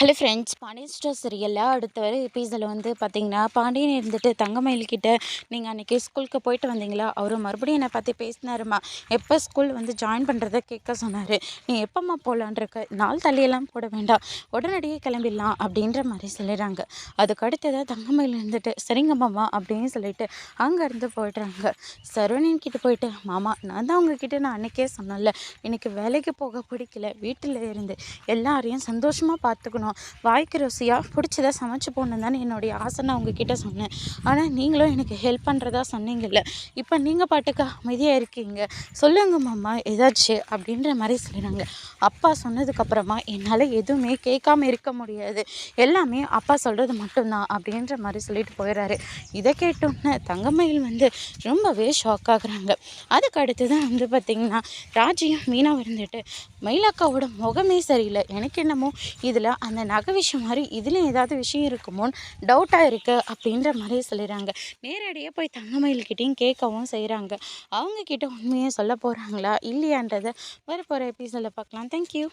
Hello friends Pandian store சீரியலில் அடுத்த வர எபிசோடில் வந்து பார்த்தீங்கன்னா பாண்டியன் இருந்துட்டு தங்கமயில் கிட்ட நீங்கள் அன்றைக்கி ஸ்கூலுக்கு போயிட்டு வந்தீங்களா? அவர் மறுபடியும் என்னை பற்றி பேசினாருமா? எப்போ ஸ்கூல் வந்து ஜாயின் பண்ணுறத கேட்க சொன்னார். நீ எப்போம்மா போகலான் இருக்க நாள் தள்ளியெல்லாம் போட வேண்டாம். உடனடியே கிளம்பிடலாம் அப்படின்ற மாதிரி சொல்லிடுறாங்க. அதுக்கு அடுத்ததாக தங்கமயில் இருந்துட்டு சரிங்க மாமா அப்படின்னு சொல்லிட்டு அங்கேருந்து போய்ட்றாங்க. சரவணன் கிட்டே போயிட்டு மாமா நான் தான் உங்ககிட்ட நான் அன்றைக்கே சொன்னேன்ல. எனக்கு வேலைக்கு போக பிடிக்கல. வீட்டில் இருந்து எல்லாரையும் சந்தோஷமாக பார்த்துக்கணும் வாய்க்கு ருசியாக பிடிச்சதா சமைச்சு போடணும் தானே என்னுடைய ஆசை நான் உங்ககிட்ட சொன்னேன். ஆனால் நீங்களும் எனக்கு ஹெல்ப் பண்ணுறதா சொன்னீங்கல்ல. இப்போ நீங்கள் பாட்டுக்கு அமைதியாக இருக்கீங்க. சொல்லுங்க மாமா ஏதாச்சும் அப்படின்ற மாதிரி சொல்லிடுறாங்க. அப்பா சொன்னதுக்கப்புறமா என்னால் எதுவுமே கேட்காம இருக்க முடியாது. எல்லாமே அப்பா சொல்கிறது மட்டும்தான் அப்படின்ற மாதிரி சொல்லிட்டு போயிடுறாரு இதை கேட்டோன்னே தங்கமயில் வந்து ரொம்பவே ஷாக் ஆகுறாங்க. அதுக்கு அடுத்து தான் வந்து பார்த்திங்கன்னா ராஜியும் மீனா இருந்துட்டு மயிலாக்காவோட முகமே சரியில்லை. எனக்கு என்னமோ இதில் அந்த நகை விஷயம் மாதிரி இதுலேயும் ஏதாவது விஷயம் இருக்குமோன்னு டவுட்டாக இருக்குது அப்படின்ற மாதிரி சொல்லிடுறாங்க. நேரடியாக போய் தங்கமயில்கிட்டையும் கேட்கவும் செய்கிறாங்க அவங்கக்கிட்ட உண்மையை சொல்ல போகிறாங்களா இல்லையான்றதை வரப்போகிற எபிசோடில் பார்க்கலாம். தேங்க்யூ